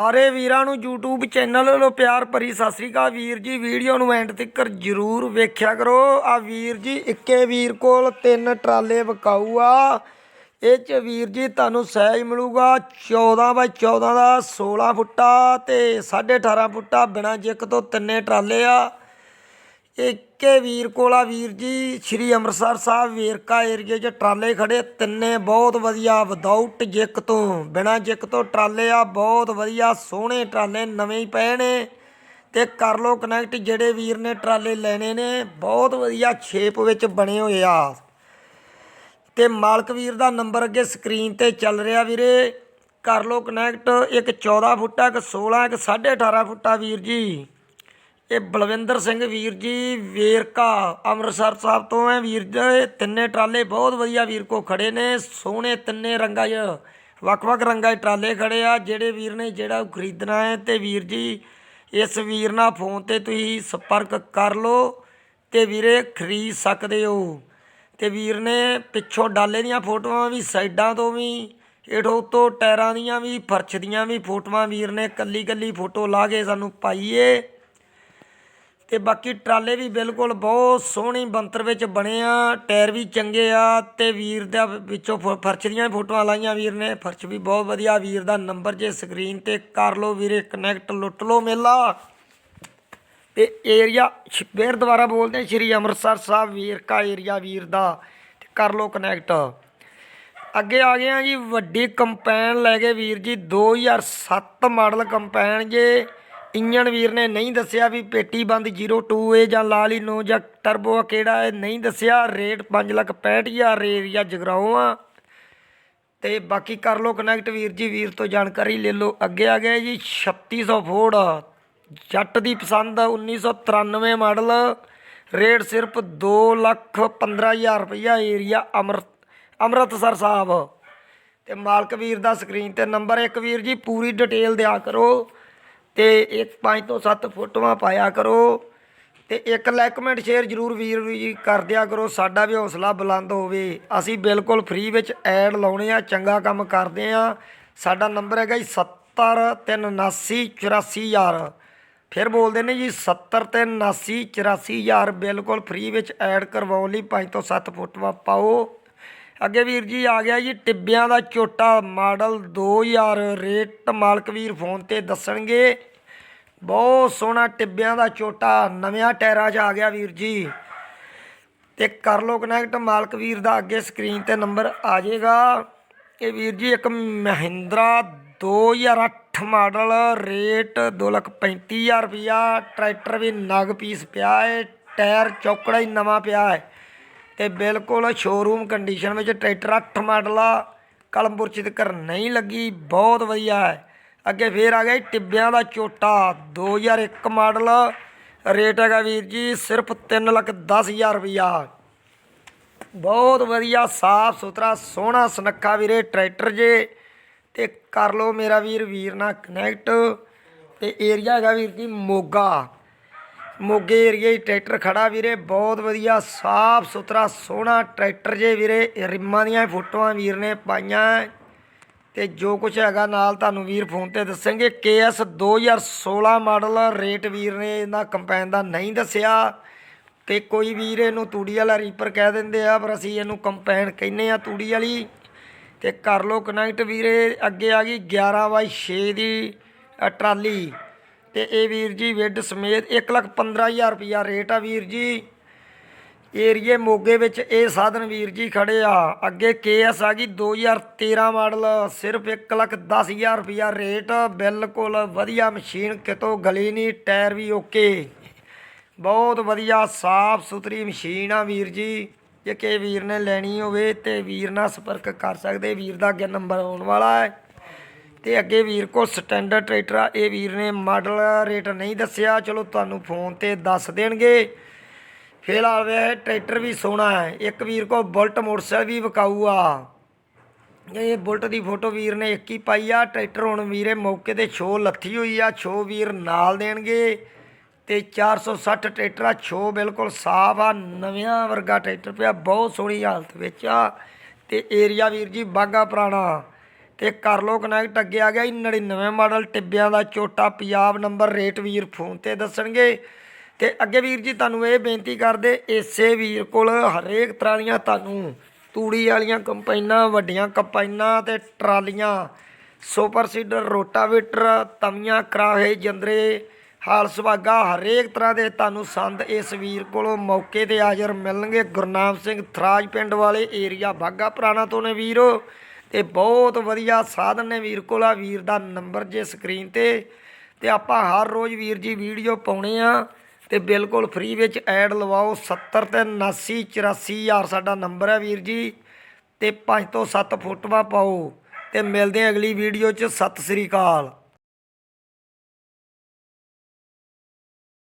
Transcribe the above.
ਸਾਰੇ ਵੀਰਾਂ ਨੂੰ YouTube ਚੈਨਲ ਵੱਲੋਂ ਪਿਆਰ ਭਰੀ ਸਤਿ ਸ੍ਰੀ ਅਕਾਲ ਵੀਰ ਜੀ। ਵੀਡੀਓ ਨੂੰ ਐਂਡ ਤੱਕ ਜਰੂਰ ਵੇਖਿਆ ਕਰੋ। ਆ ਵੀਰ ਜੀ, ਇੱਕੇ ਵੀਰ ਕੋਲ ਤਿੰਨ ਟਰਾਲੇ ਵਿਕਾਊ ਆ ਇਹ ਚ ਵੀਰ ਜੀ ਤੁਹਾਨੂੰ ਸਾਈਜ਼ ਮਿਲੂਗਾ। 14 ਬਾਈ 14 ਦਾ 16 ਫੁੱਟਾ ਤੇ 18.5 ਫੁੱਟਾ ਬਿਨਾ ਜਿੱਕ ਤੋਂ ਤਿੰਨੇ ਟਰਾਲੇ ਆ। ਇੱਕੇ ਵੀਰ ਕੋਲਾ ਵੀਰ ਜੀ, ਸ਼੍ਰੀ ਅੰਮ੍ਰਿਤਸਰ ਸਾਹਿਬ ਵੇਰਕਾ ਏਰੀਏ 'ਚ ਟਰਾਲੇ ਖੜੇ ਤਿੰਨੇ ਬਹੁਤ ਵਧੀਆ ਵਿਦਆਊਟ ਜਿੱਕ ਤੋਂ, ਬਿਨਾ ਜਿੱਕ ਤੋਂ ਟਰਾਲੇ ਆ, ਬਹੁਤ ਵਧੀਆ, ਸੋਹਣੇ ਟਰਾਲੇ, ਨਵੇਂ ਹੀ ਪਏ ਨੇ। ਤੇ ਕਰ ਲੋ ਕਨੈਕਟ ਜਿਹੜੇ ਵੀਰ ਨੇ ਟਰਾਲੇ ਲੈਣੇ ਨੇ, ਬਹੁਤ ਵਧੀਆ ਛੇਪ ਵਿੱਚ ਬਣੇ ਹੋਏ ਆ। ਤੇ ਮਾਲਕ ਵੀਰ ਦਾ ਨੰਬਰ ਅੱਗੇ ਸਕਰੀਨ ਤੇ ਚੱਲ ਰਿਹਾ ਵੀਰੇ। ਕਰ ਲੋ ਕਨੈਕਟ ਇੱਕ 14 ਫੁੱਟਾ, ਇੱਕ 16 ਇੱਕ 18.5 ਫੁੱਟਾ ਵੀਰ ਜੀ। ਇਹ ਬਲਵਿੰਦਰ ਸਿੰਘ ਵੀਰ ਜੀ, ਵੇਰਕਾ, ਅੰਮ੍ਰਿਤਸਰ ਸਾਹਿਬ ਤੋਂ ਹੈ ਵੀਰ ਜੀ। ਤਿੰਨੇ ਟਰਾਲੇ ਬਹੁਤ ਵਧੀਆ ਵੀਰ ਕੋ ਖੜੇ ਨੇ, ਸੋਹਣੇ ਤਿੰਨੇ ਰੰਗਾਂ 'ਚ, ਵੱਖ-ਵੱਖ ਰੰਗਾਂ 'ਚ ਟਰਾਲੇ ਖੜੇ ਆ। ਜਿਹੜੇ ਵੀਰ ਨੇ ਜਿਹੜਾ ਖਰੀਦਣਾ ਹੈ ਤੇ ਵੀਰ ਜੀ, ਇਸ ਵੀਰ ਨਾਲ ਫੋਨ ਤੇ ਤੁਸੀਂ ਸੰਪਰਕ ਕਰ ਲਓ ਤੇ ਵੀਰੇ ਖਰੀਦ ਸਕਦੇ ਹੋ। ਤੇ ਵੀਰ ਨੇ ਪਿੱਛੋਂ ਡਾਲੇ ਦੀਆਂ ਫੋਟੋਆਂ ਵੀ, ਸਾਈਡਾਂ ਤੋਂ ਵੀ, ਹੇਠੋਂ ਤੋਂ ਟਾਇਰਾਂ ਦੀਆਂ ਵੀ, ਫਰਸ਼ ਦੀਆਂ ਵੀ ਫੋਟੋਆਂ ਵੀਰ ਨੇ ਕੱਲੀ ਕੱਲੀ ਫੋਟੋ ਲਾ ਕੇ ਸਾਨੂੰ ਪਾਈਏ ਤੇ ਬਾਕੀ ਟਰਾਲੇ ਵੀ ਬਿਲਕੁਲ ਬਹੁਤ ਸੋਹਣੀ ਬੰਤਰ ਵਿੱਚ ਬਣੇ ਆ, ਟਾਇਰ ਵੀ ਚੰਗੇ ਆ ਤੇ ਵੀਰ ਦਾ ਵਿੱਚੋਂ ਫ- ਫਰਸ਼ ਦੀਆਂ ਵੀ ਫੋਟੋਆਂ ਲਾਈਆਂ ਵੀਰ ਨੇ, ਫਰਸ਼ ਵੀ ਬਹੁਤ ਵਧੀਆ, ਵੀਰ ਦਾ ਨੰਬਰ ਜੇ ਸਕਰੀਨ ਤੇ ਕਰ ਲਓ ਵੀਰੇ ਕਨੈਕਟ ਲੁੱਟ ਲਓ ਮੇਲਾ। ਤੇ ਏਰੀਆ ਫੇਰ ਦੁਬਾਰਾ ਬੋਲਦੇ ਸ਼੍ਰੀ ਅੰਮ੍ਰਿਤਸਰ ਸਾਹਿਬ ਵੀਰਕਾ ਏਰੀਆ ਵੀਰ ਦਾ, ਤੇ ਕਰ ਲਓ ਕਨੈਕਟ ਅੱਗੇ ਆ ਗਏ ਆ ਜੀ, ਵੱਡੀ ਕੰਪੈਨ ਲੈ ਕੇ ਵੀਰ ਜੀ 2007 ਮਾਡਲ ਕੰਪੈਨ ਜੇ। ਇੰਜਨ ਵੀਰ ਨੇ ਨਹੀਂ ਦੱਸਿਆ ਵੀ ਪੇਟੀ ਬੰਦ 02 ਏ ਜਾਂ ਲਾਲੀ ਲਾਲੀਨੋ ਜਾਂ ਟਰਬੋ ਆ ਕਿਹੜਾ ਹੈ ਨਹੀਂ ਦੱਸਿਆ। ਰੇਟ 565000 ਏਰੀਆ ਜਗਰਾਉਂ ਆ। ਤੇ ਬਾਕੀ ਕਰ ਲਓ ਕਨੈਕਟ ਵੀਰ ਜੀ, ਵੀਰ ਤੋਂ ਜਾਣਕਾਰੀ ਲੈ ਲਓ। ਅੱਗੇ ਆ ਗਿਆ ਜੀ 3600 ਫੋਰਡ ਜੱਟ ਦੀ ਪਸੰਦ 1993 ਮਾਡਲ। ਰੇਟ ਸਿਰਫ 2 ਲੱਖ 15000 ਰੁਪਈਆ ਏਰੀਆ ਅੰਮ੍ਰਿਤ ਅੰਮ੍ਰਿਤਸਰ ਸਾਹਿਬ। ਤੇ ਮਾਲਕ ਵੀਰ ਦਾ ਸਕਰੀਨ ਤੇ ਨੰਬਰ ਇੱਕ ਵੀਰ ਜੀ, ਪੂਰੀ ਡਿਟੇਲ ਦਿਆ ਕਰੋ। ਤੇ ਇੱਕ ਪੰਜ ਤੋਂ ਸੱਤ ਫੋਟੋਆਂ ਪਾਇਆ ਕਰੋ ਤੇ ਇੱਕ ਲਾਈਕ ਕਮੈਂਟ ਸ਼ੇਅਰ ਜਰੂਰ ਵੀਰ ਜੀ ਕਰ ਦਿਆ ਕਰੋ, ਸਾਡਾ ਵੀ ਹੌਸਲਾ ਬੁਲੰਦ ਹੋਵੇ। ਅਸੀਂ ਬਿਲਕੁਲ ਫ੍ਰੀ ਵਿੱਚ ਐਡ ਲਾਉਣੇ ਆ, ਚੰਗਾ ਕੰਮ ਕਰਦੇ ਆ। ਸਾਡਾ ਨੰਬਰ ਹੈਗਾ ਜੀ 70379844000 ਫਿਰ ਬੋਲਦੇ ਨੇ ਜੀ 70379844000 ਬਿਲਕੁਲ ਫ੍ਰੀ ਵਿੱਚ ਐਡ ਕਰਵਾਉਣ ਲਈ 5 ਤੋਂ 7 ਫੋਟੋਆਂ ਪਾਓ। ਅੱਗੇ ਵੀਰ ਜੀ ਆ ਗਿਆ ਜੀ, ਟਿੱਬਿਆਂ ਦਾ ਝੋਟਾ ਮਾਡਲ 2000 ਰੇਟ ਮਾਲਕ ਵੀਰ ਫੋਨ ਤੇ ਦੱਸਣਗੇ। ਬਹੁਤ ਸੋਹਣਾ ਟਿੱਬਿਆਂ ਦਾ ਝੋਟਾ ਨਵਿਆਂ ਟਾਇਰਾਂ 'ਚ ਆ ਗਿਆ ਵੀਰ ਜੀ। ਤੇ ਕਰ ਲੋ ਕਨੈਕਟ ਮਾਲਕ ਵੀਰ ਦਾ ਅੱਗੇ ਸਕਰੀਨ ਤੇ ਨੰਬਰ ਆ ਜਾਏਗਾ। ਇਹ ਵੀਰ ਜੀ ਇੱਕ ਮਹਿੰਦਰਾ 2008 ਮਾਡਲ, ਰੇਟ 235000 ਰੁਪਿਆ ਟਰੈਕਟਰ ਵੀ ਨਗ ਪੀਸ ਪਿਆ ਹੈ ਟਾਇਰ ਚੌਕੜਾ ਹੀ ਨਵਾਂ ਪਿਆ ਹੈ ਤੇ ਬਿਲਕੁਲ ਸ਼ੋਰੂਮ ਕੰਡੀਸ਼ਨ ਵਿੱਚ ਟਰੈਕਟਰ 8 ਮਾਡਲ ਆ, ਕਲਮਪੁਰ ਚ ਤੱਕ ਨਹੀਂ ਲੱਗੀ, ਬਹੁਤ ਵਧੀਆ ਹੈ। ਅੱਗੇ ਫੇਰ ਆ ਗਿਆ ਟਿੱਬਿਆਂ ਦਾ ਝੋਟਾ 2001 ਮਾਡਲ ਰੇਟ ਹੈਗਾ ਵੀਰ ਜੀ ਸਿਰਫ 3 ਲੱਖ 10000 ਰੁਪਿਆ ਬਹੁਤ ਵਧੀਆ, ਸਾਫ਼ ਸੁਥਰਾ, ਸੋਹਣਾ ਸੁਨੱਖਾ ਵੀਰੇ ਟਰੈਕਟਰ ਜੇ। ਤੇ ਕਰ ਲਓ ਮੇਰਾ ਵੀਰ ਵੀਰ ਨਾਲ ਕਨੈਕਟ ਤੇ ਏਰੀਆ ਹੈਗਾ ਵੀਰ ਜੀ ਮੋਗਾ। ਮੋਗੇ ਏਰੀਏ 'ਚ ਟਰੈਕਟਰ ਖੜਾ ਵੀਰੇ, ਬਹੁਤ ਵਧੀਆ, ਸਾਫ਼ ਸੁਥਰਾ, ਸੋਹਣਾ ਟਰੈਕਟਰ ਜੇ ਵੀਰੇ। ਰਿੰਮਾਂ ਦੀਆਂ ਫੋਟੋਆਂ ਵੀਰ ਨੇ ਪਾਈਆਂ। ਤੇ ਜੋ ਕੁਝ ਹੈਗਾ ਨਾਲ ਤੁਹਾਨੂੰ ਵੀਰ ਫੋਨ ਤੇ ਦੱਸਣਗੇ KS 2016 ਮਾਡਲ ਰੇਟ ਵੀਰ ਨੇ ਇਹਨਾਂ ਕੰਪੈਨ ਦਾ ਨਹੀਂ ਦੱਸਿਆ। ਤੇ ਕੋਈ ਵੀਰ ਇਹਨੂੰ ਤੂੜੀ ਵਾਲਾ ਰੀਪਰ ਕਹਿ ਦਿੰਦੇ ਆ, ਪਰ ਅਸੀਂ ਇਹਨੂੰ ਕੰਪੈਨ ਕਹਿੰਦੇ ਆ ਤੂੜੀ ਵਾਲੀ। ਤੇ ਕਰ ਲੋ ਕਨੈਕਟ ਵੀਰੇ, ਅੱਗੇ ਆ ਗਈ 11 ਬਾਈ 6 ਦੀ ਟਰਾਲੀ। ਤੇ ਇਹ ਵੀਰ ਜੀ ਵਿੱਡ ਸਮੇਤ 115000 ਰੁਪਿਆ ਰੇਟ ਆ ਵੀਰ ਜੀ। ਏਰੀਏ ਮੋਗੇ ਵਿੱਚ ਇਹ ਸਾਧਨ ਵੀਰ ਜੀ ਖੜੇ ਆ। ਅੱਗੇ ਕੇਐਸ ਆ ਗਈ 2013 ਮਾਡਲ, ਸਿਰਫ 110000 ਰੁਪਿਆ ਰੇਟ, ਬਿਲਕੁਲ ਵਧੀਆ ਮਸ਼ੀਨ, ਕਿਤੋਂ ਗਲੀ ਨਹੀਂ, ਟਾਇਰ ਵੀ ਓਕੇ। ਬਹੁਤ ਵਧੀਆ, ਸਾਫ਼ ਸੁਥਰੀ ਮਸ਼ੀਨ ਆ ਵੀਰ ਜੀ। ਜੇ ਕਿਸੇ ਵੀਰ ਨੇ ਲੈਣੀ ਹੋਵੇ ਤੇ ਵੀਰ ਨਾਲ ਸੰਪਰਕ ਕਰ ਸਕਦੇ, ਵੀਰ ਦਾ ਅੱਗੇ ਨੰਬਰ ਆਉਣ ਵਾਲਾ ਹੈ। ਤੇ ਅੱਗੇ ਵੀਰ ਕੋਲ ਸਟੈਂਡਰਡ ਟਰੈਕਟਰ ਆ। ਇਹ ਵੀਰ ਨੇ ਮਾਡਲ ਰੇਟ ਨਹੀਂ ਦੱਸਿਆ। ਚਲੋ ਤੁਹਾਨੂੰ ਫੋਨ ਤੇ ਦੱਸ ਦੇਣਗੇ। ਫਿਲਹਾਲ ਵੇ ਟਰੈਕਟਰ ਵੀ ਸੋਹਣਾ ਹੈ। ਇੱਕ ਵੀਰ ਕੋਲ ਬੁਲਟ ਮੋਟਰਸਾਈਕਲ ਵੀ ਵਿਕਾਊ ਆ ਇਹ ਬੁਲਟ ਦੀ ਫੋਟੋ ਵੀਰ ਨੇ ਇੱਕ ਹੀ ਪਾਈ ਆ। ਟਰੈਕਟਰ ਹੁਣ ਵੀਰੇ ਮੌਕੇ ਤੇ ਛੋ ਲੱਥੀ ਹੋਈ ਆ। ਛੋ ਵੀਰ ਨਾਲ ਦੇਣਗੇ। ਤੇ 460 ਟਰੈਕਟਰ ਆ। ਛੋ ਬਿਲਕੁਲ ਸਾਫ਼ ਆ। ਨਵਿਆਂ ਵਰਗਾ ਟਰੈਕਟਰ ਪਿਆ। ਬਹੁਤ ਸੋਹਣੀ ਹਾਲਤ ਵਿੱਚ ਆ। ਤੇ ਏਰੀਆ ਵੀਰ ਜੀ ਬਾਗਾ ਪੁਰਾਣਾ। ਤੇ ਕਰ ਲੋ ਕਨੈਕਟ ਅੱਗੇ ਆ ਗਿਆ ਜੀ 99 ਮਾਡਲ ਟਿੱਬਿਆਂ ਦਾ ਛੋਟਾ ਪੰਜਾਬ ਨੰਬਰ ਰੇਟ ਵੀਰ ਫੋਨ ਤੇ ਦੱਸਣਗੇ। ਤੇ ਅੱਗੇ ਵੀਰ ਜੀ ਤੁਹਾਨੂੰ ਇਹ ਬੇਨਤੀ ਕਰਦੇ, ਇਸੇ ਵੀਰ ਕੋਲ ਹਰੇਕ ਤਰ੍ਹਾਂ ਦੀਆਂ ਤੁਹਾਨੂੰ ਤੂੜੀ ਵਾਲੀਆਂ ਕੰਪਾਈਨਾਂ, ਵੱਡੀਆਂ ਕੰਪਾਈਨਾਂ ਤੇ ਟਰਾਲੀਆਂ, ਸੁਪਰ ਸੀਡਰ, ਰੋਟਾਵੇਟਰ, ਤਵੀਆਂ, ਕਰਾਹੇ, ਜੰਦਰੇ, ਹਾਲ ਸੁਭਾਗਾ, ਹਰੇਕ ਤਰ੍ਹਾਂ ਦੇ ਤੁਹਾਨੂੰ ਸੰਦ ਇਸ ਵੀਰ ਕੋਲੋਂ ਮੌਕੇ ਤੇ ਹਾਜ਼ਰ ਮਿਲਣਗੇ। ਗੁਰਨਾਮ ਸਿੰਘ ਥਰਾਜ ਪਿੰਡ ਵਾਲੇ ਏਰੀਆ ਬਾਗਾ ਪੁਰਾਣਾ ਤੋਂ ਨੇ ਵੀਰੋ। ਤੇ ਬਹੁਤ ਵਧੀਆ ਸਾਧਨ ਨੇ ਵੀਰ ਕੋਲ। ਆ ਵੀਰ ਦਾ ਨੰਬਰ ਜੇ ਸਕਰੀਨ ਤੇ। ਤੇ ਆਪਾਂ ਹਰ ਰੋਜ਼ ਵੀਰ ਜੀ ਵੀਡੀਓ ਪਾਉਣੇ ਆ। ਤੇ ਬਿਲਕੁਲ ਫ੍ਰੀ ਵਿੱਚ ਐਡ ਲਵਾਓ। 70 ਤੇ 79 84000 ਸਾਡਾ ਨੰਬਰ ਹੈ ਵੀਰ ਜੀ। ਤੇ 5 ਤੋਂ 7 ਫੋਟੋਆਂ ਪਾਓ। ਤੇ ਮਿਲਦੇ ਹਾਂ ਅਗਲੀ ਵੀਡੀਓ 'ਚ। ਸਤਿ ਸ੍ਰੀ ਅਕਾਲ।